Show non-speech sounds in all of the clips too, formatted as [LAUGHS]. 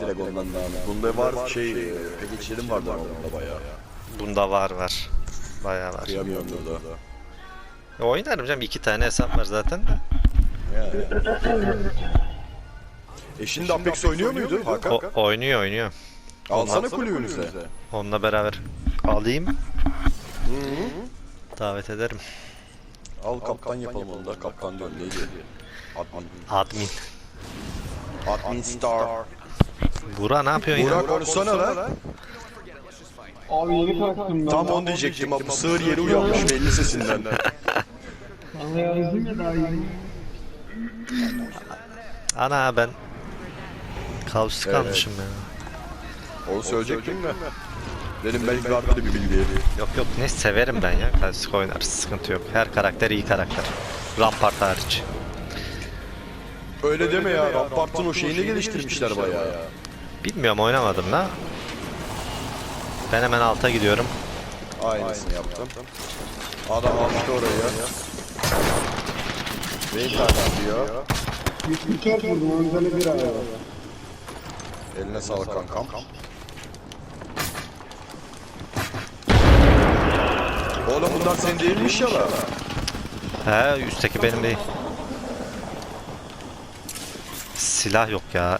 direkt ondan devam et. Bunda var şey, e, geçelim vardı ama bunda bayağı. Bunda var var. Bayağı var. Kıyamıyorum burada. Ya Oynarım canım iki tane hesap var zaten de. Yani. E şimdi Apex oynuyor muydu Hakan? O, oynuyor oynuyor. Alsana kulübünüze. Onunla beraber alayım. Davet ederim. Al kaptan yapalım onu da. Kaptan diyorum neydi? Admin. Admin. Admin Star. Bura ne yapıyorsun ya? Burak konuşsana lan. Abi yeni kalktım ben. Tam onu diyecektim ama sığır yeri uyanmış belli sesinden. Sana yazdım ya daha yeni. Ana ben kaustik Evet. almışım ya. Onu söyleyecektim mi? Dedim belki vardır bir bildiği. Yok yok ne severim ben ya. Kaustik oynarız sıkıntı yok. Her karakter iyi karakter. Rampart hariç. Öyle deme ya. Rampart'ın o şeyini geliştirmişler bayağı ya. Bilmiyorum oynamadım da. Ben hemen alta gidiyorum. Aynısını yaptım. Adam almıştı oraya. Beni takip ediyor. 74 vurdum Anzali bir var. Eline sağlık kankam. Oğlum bunlar senin değilmiş ya la. He üstteki benim değil. Silah yok ya.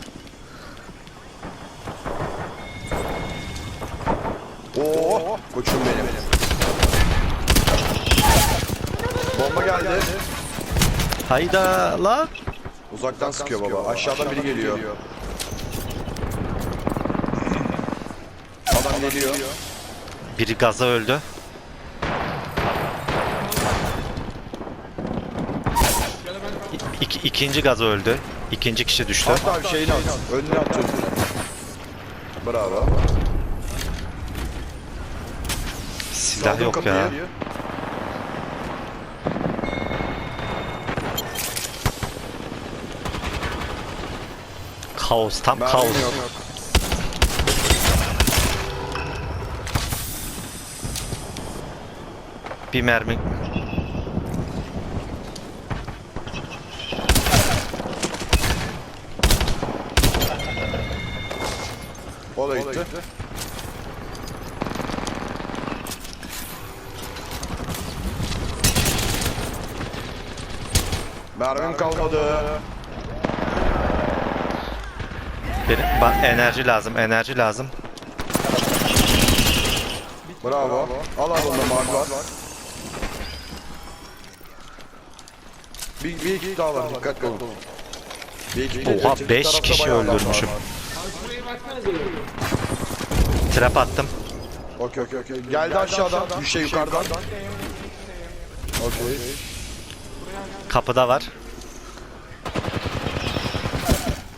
Oo, koçum benim. Bomba geldi. Hayda lan. Uzaktan sıkıyor baba. Aşağıdan biri geliyor. Adam geliyor. Biri gaza öldü. İ- iki- ikinci gaza öldü. İkinci kişi düştü. Hatta bir şeyini at. Önüne at önüne. Bravo. Silah yok kapıyı. ya. Kaos tam Mermim kaos. yok. Bir mermi. O da gitti. Mermim kalmadı. Benim ba- enerji lazım, enerji lazım. Bravo. Al al onda mavi var. Bir, bir ekip daha var dikkatli olun. Bir ekip Oha Öteki 5 tarafta kişi öldürmüşüm. Trap attım. Okey okey okey. Geldi aşağıdan. Bir şey yukarıdan. Okey. Kapıda var.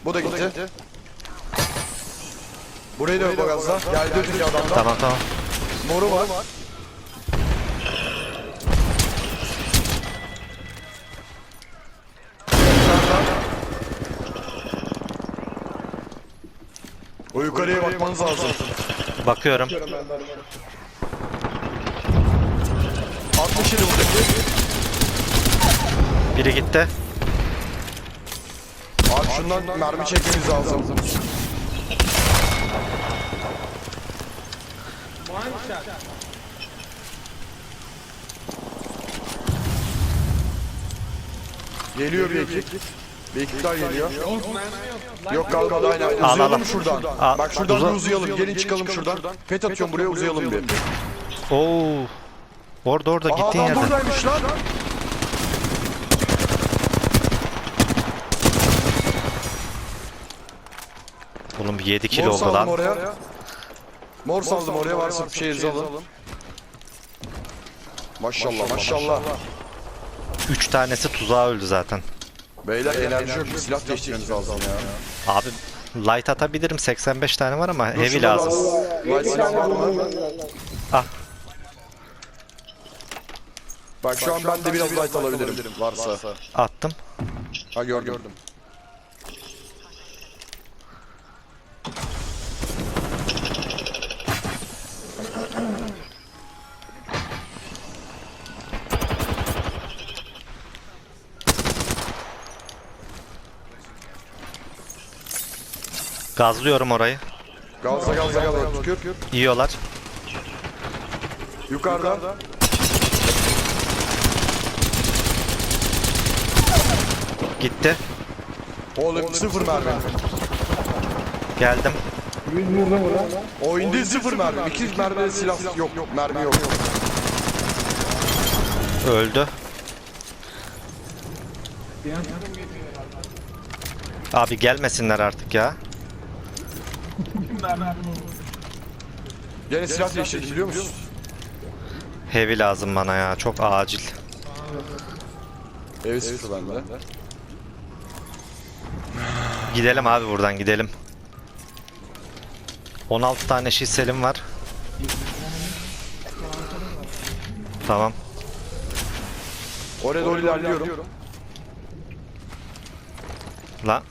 Bu da gitti. Burayı da bagazla. Geldi öteki adamdan. Tamam tamam. Moru var. O yukarıya bakmanız lazım. Bakıyorum. 60 yılı buradaki. Biri gitti. Abi şundan mermi çekmemiz lazım. Geliyor bir ekip. Bir ekip daha geliyor. Yok kalmadı aynen. al. Uzayalım şuradan. Al. Bak şuradan Uza- bir uzayalım. Gelin çıkalım şuradan. Pet atıyorum buraya uzayalım bir. Oo. Orada orada Aha gittiğin adam yerden. buradaymış lan. Oğlum 7 kilo Mor oldu saldım lan. oraya. Mor saldım oraya varsa bir şey alın. Maşallah maşallah. 3 tanesi tuzağa öldü zaten. Beyler enerji yok. Silah değiştirmemiz lazım ya. Abi light atabilirim 85 tane var ama heavy şurada lazım. Light silah var mı? Ah. Bak şu an ben de biraz light alabilirim varsa. Attım. Ha gördüm. Gazlıyorum orayı. Gazla gazla gazla tükür. Yiyorlar. Yukarıda. Gitti. Oğlum sıfır mermi. Geldim. Yüz burada burada. O indi sıfır mermi. İki mermi silah yok yok mermi yok. Öldü. Abi gelmesinler artık ya. Gene silah değiştirdim biliyor musun? Heavy lazım bana ya. Çok acil. Evet sıfır bende. Gidelim abi buradan gidelim. 16 tane şiselim var. Tamam. Oraya doğru ilerliyorum. La.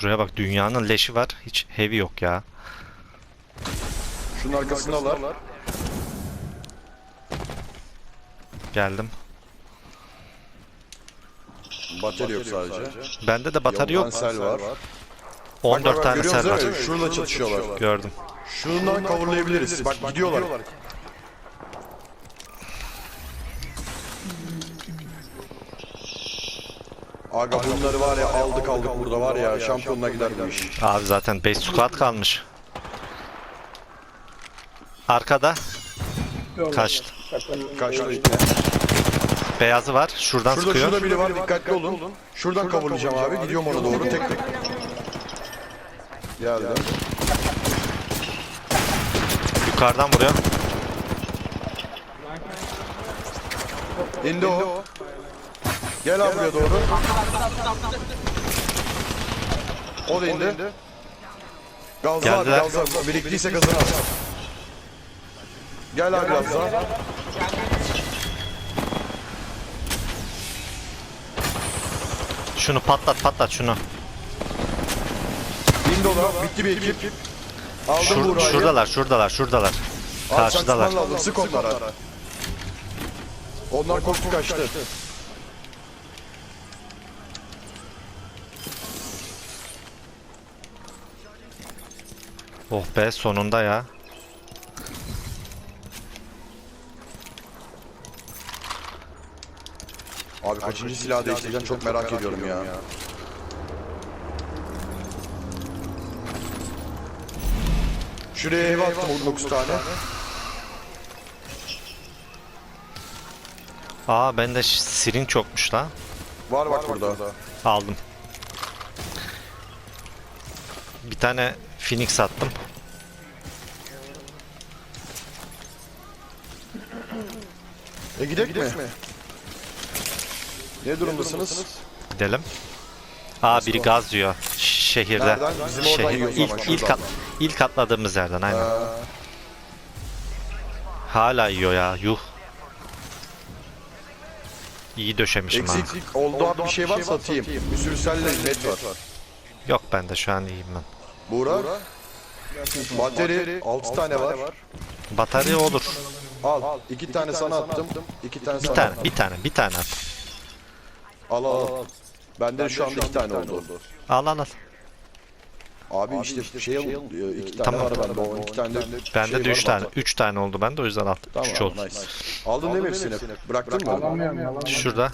Şuraya bak dünyanın leşi var. Hiç heavy yok ya. Şunun arkasındalar. Geldim. Batarya yok sadece. Bende de batarya yok. Tansel var. 14 tane ser var. Şurada çatışıyorlar. Gördüm. Şundan coverlayabiliriz. Bak gidiyorlar. Aga bunları var ya aldık aldık burada var ya şampiyonluğa gider bu iş. Abi zaten 5 squad kalmış. Arkada. Kaçtı. Kaçtı. Beyazı var. Şuradan Şurada sıkıyor. şurada biri var dikkatli olun. Şuradan coverlayacağım abi gidiyorum ona doğru tek tek. Geldim. Yukarıdan vuruyor. İndi o. Gel abi buraya doğru. O da indi. Gazla abi Geldiler. gazla. Biriktiyse kazanır. Gel abi gazla. Şunu patlat patlat şunu. İndi o da. Bitti bir ekip. Aldım Şur Buğra'yı. şuradalar şuradalar şuradalar. Abi sen Karşıdalar. lazım. Sık onlara. Onlar korktu kaçtı. Oh be sonunda ya. Abi kaçıncı silah değiştireceğim çok merak ediyorum ya. Şuraya ev attım 19 tane. Aa bende sirin çokmuş la. Var bak burada. Aldım. Bir tane Phoenix attım. E gidek mi? Ne durumdasınız? Gidelim. Aa biri gaz diyor. Şehirde. Şehir. İlk, ilk, at, ilk atladığımız yerden aynen. Hala yiyor ya yuh. İyi döşemişim ha. Eksik oldu abi bir şey var satayım. Bir sürü selle net var. Yok bende şu an iyiyim ben. Buğra. Bateri 6 tane var. Batarya olur. Al. 2 tane sana attım. 2 tane Bir sana tane, attım. bir tane, bir tane at. Al al. Bende şu anda 2 tane oldu. Al al al. Abi işte şey alın. 2 tane Tamam. var bende. O 2 tane de Bende şey de var, 3 tane. batar. 3 tane oldu bende o yüzden al. 3 Tamam oldu. nice. Aldın değil mi hepsini? Bıraktın mı? Alamıyorum alamıyorum. Şurada.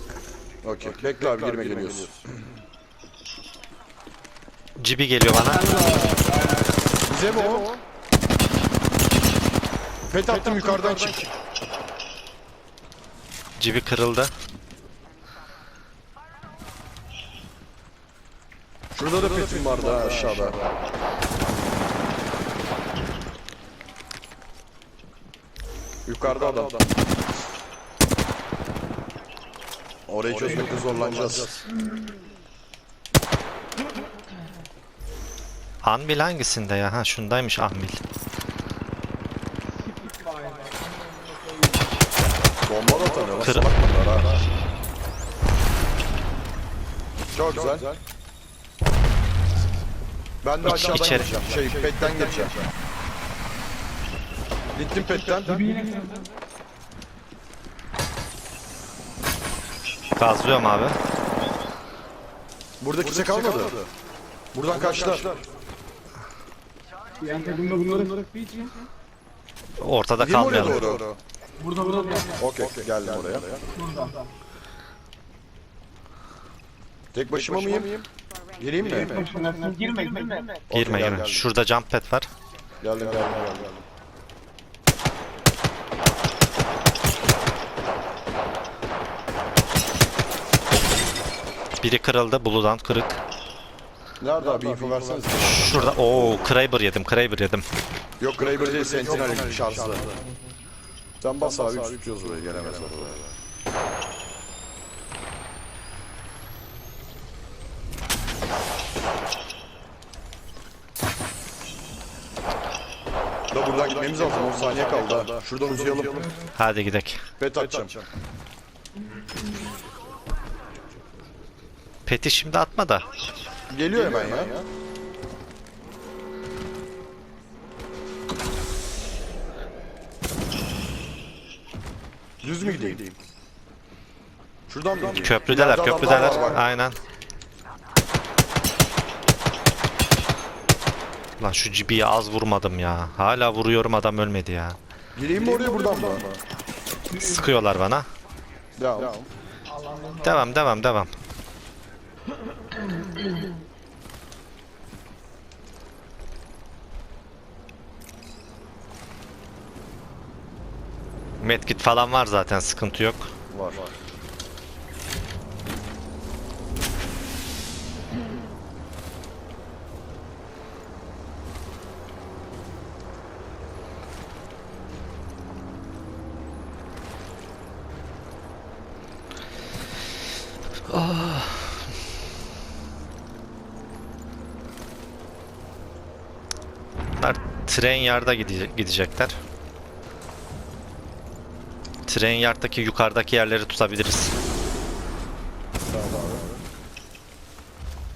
Okey. Bekle abi girme geliyoruz. Cibi geliyor bana. Bize mi o? Pet attım yukarıdan çık. Cibi kırıldı. Şurada da petim vardı ha aşağıda. Yukarıda adam. Orayı çözmekte zorlanacağız. Anvil hangisinde ya? Ha şundaymış Anvil. Bomba da tanıyor. Kır- ha. Çok güzel. Ben de İç- aşağıdan içeri. gireceğim. Şey, petten gireceğim. Gittim petten. Gazlıyorum abi. Burada kimse kalmadı. Buradan kaçtılar. Yan takımda bunları Ortada Gireyim oraya kalmayalım. doğru. burada burada. Okey geldim oraya. Tek başıma mıyım? Gireyim mi? Girme girme. Girme Okey, girme. geldim. Şurada jump pad var. Geldim geldim geldim. Biri kırıldı. Blue'dan kırık. Nerede abi info versenize. Şurada. Oo Kraber yedim. Kraber yedim. Yok Kraber değil Sentinel şarjlı. Sen bas abi tutuyoruz buraya gelemez oraya. Da buradan gitmemiz lazım 10 saniye kaldı ha. Şuradan uzayalım. Hadi gidelim. Pet atacağım. Peti şimdi atma da. Geliyor hemen ya. Düz mü gideyim? Şuradan mı gideyim? Köprüdeler. Adamlar Köprüdeler. var bak. Aynen. Lan şu cibiyi az vurmadım ya. Hala vuruyorum adam ölmedi ya. Gireyim mi oraya buradan mı? Sıkıyorlar bana. Devam. Devam devam devam. Medkit falan var zaten sıkıntı yok. Var. Bunlar tren yarda gide- gidecekler. Tren yarddaki yukarıdaki yerleri tutabiliriz. Tamam abi.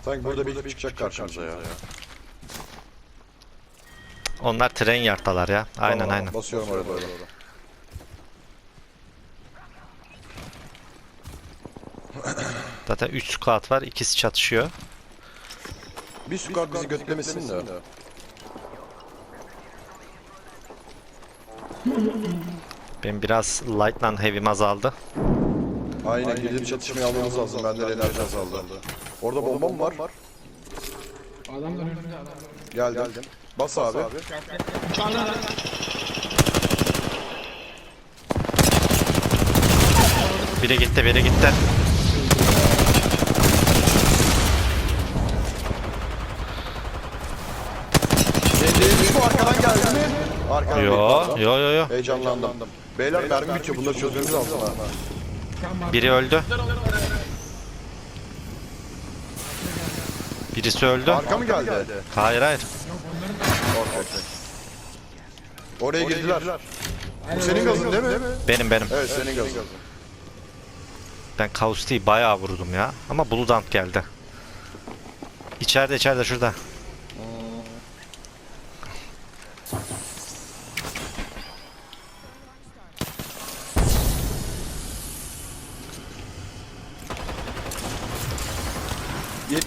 Sanki burada bir ekip çıkacak karşımıza ya. Onlar tren yardtalar ya. Aynen Tamam, aynen. Basıyorum oraya doğru. Zaten 3 squad var. ikisi çatışıyor. Bir squad bizi götlemesin de. Benim biraz light'la heavy'm azaldı. Aynen gidip çatışmayı almamız lazım. Bende de enerji azaldı. Orada bomba mı var? Adamlar önünde adam. Geldim. Bas abi. Biri gitti, biri gitti. Değil mi? Arkadan geldi Arkadan Yo, değil. yo yo yo. Heyecanlandım. Beyler mermi bitiyor. Bunları çözmemiz lazım ha. Biri öldü. Birisi öldü. Arka mı geldi? Hayır hayır. Oraya girdiler. Bu senin gazın değil mi? Benim benim. Evet senin gazın. Ben Kausti'yi bayağı vurdum ya. Ama Blue Dant geldi. İçeride içeride şurada.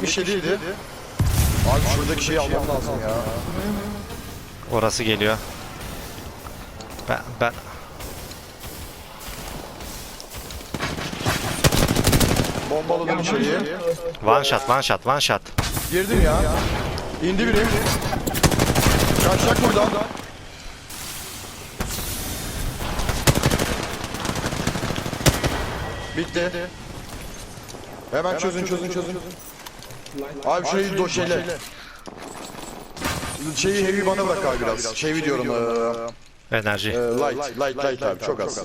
Cık, 77 idi. Abi şuradaki şeyi almam lazım ya. Orası geliyor. Ben ben Bombaladım içeriye. one shot one shot one shot. Girdim ya. İndi biri. Kaçacak buradan. Bitti. Hemen çözün çözün çözün. Abi şurayı doşeyle. Şeyi heavy bana bırak abi biraz. Heavy diyorum. eee, Enerji. light, light, light abi çok az.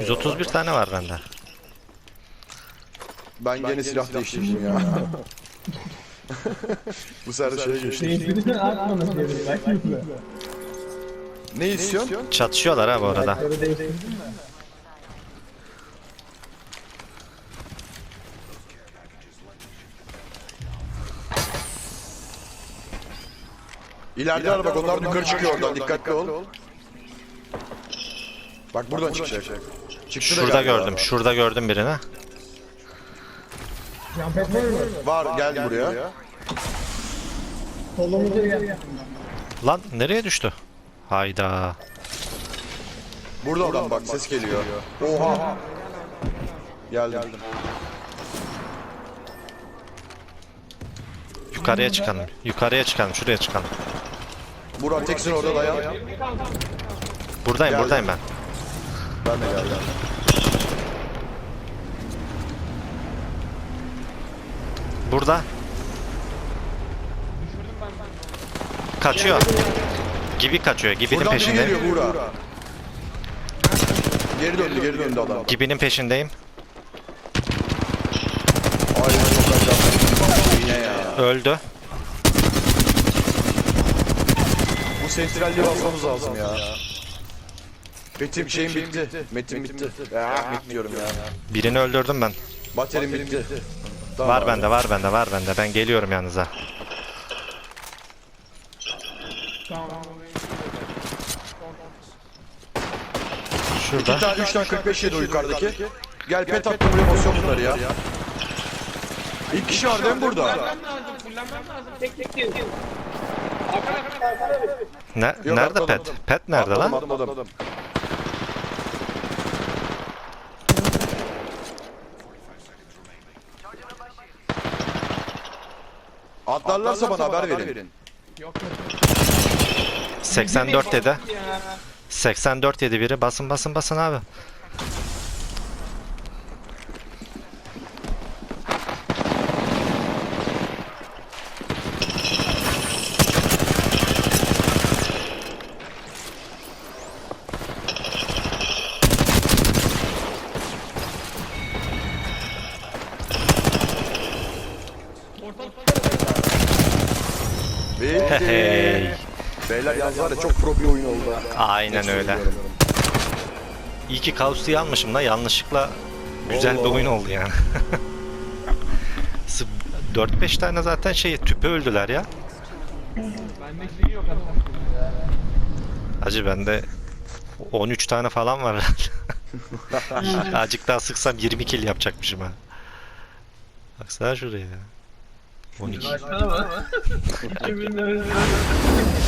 131 tane var bende. Ben gene silah değiştirdim ya. [LAUGHS] Bu sefer şeye geçtim. Keyfini atmanız gerekiyor. Ne istiyorsun? Çatışıyorlar ha bu arada. Değiştirdin mi? İleride var bak onlar yukarı çıkıyor oradan dikkatli ol. Bak buradan çıkacak. Çıktı da Şurada galiba. gördüm. Şurada gördüm birini. Campet var mı? Var gel buraya. Solumuza gel. Lan nereye düştü? Hayda. Burada adam bak ses geliyor. Oha. Geldim. Yukarıya çıkalım. Yukarıya çıkalım. Şuraya çıkalım. Burak teksin orada dayan. Buradayım Geldim. buradayım ben. Ben de geldim. Burada. Kaçıyor. Gibi kaçıyor. Gibinin Buradan biri peşindeyim. geliyor Burak. Geri döndü geri döndü adam. Gibinin peşindeyim. Ay çok acayip. Yine ya. Öldü. Bu sentralliği basmamız lazım ya. Metin şeyim bitti. Metin bitti. Ya Metin diyorum ya. Birini öldürdüm ben. Baterim bitti. Tamam Var abi. bende var bende var bende. Ben geliyorum yanınıza. Şurada. tane 3 tane 45 yedi o yukarıdaki. Gel pet attım buraya basıyor bunları ya. İlk kişi var değil mi burada? Ne, Yok, nerede atladım. pet? Pet nerede lan? Atladım, atladım. Atlarlarsa bana haber verin. 84 dedi. 84 yedi biri. Basın basın basın abi. Bitti. Hey. Beyler yalnız var ya çok pro bir oyun oldu. ha. Aynen öyle. İyi ki Kaus'u almışım da yanlışlıkla güzel bir Allah. oyun oldu yani. [LAUGHS] 4-5 tane zaten şey tüpü öldüler ya. Bende şey yok adam. Acı bende 13 tane falan var herhalde. [LAUGHS] Azıcık daha sıksam 20 kill yapacakmışım ha. Baksana şuraya ya. 12. [LAUGHS]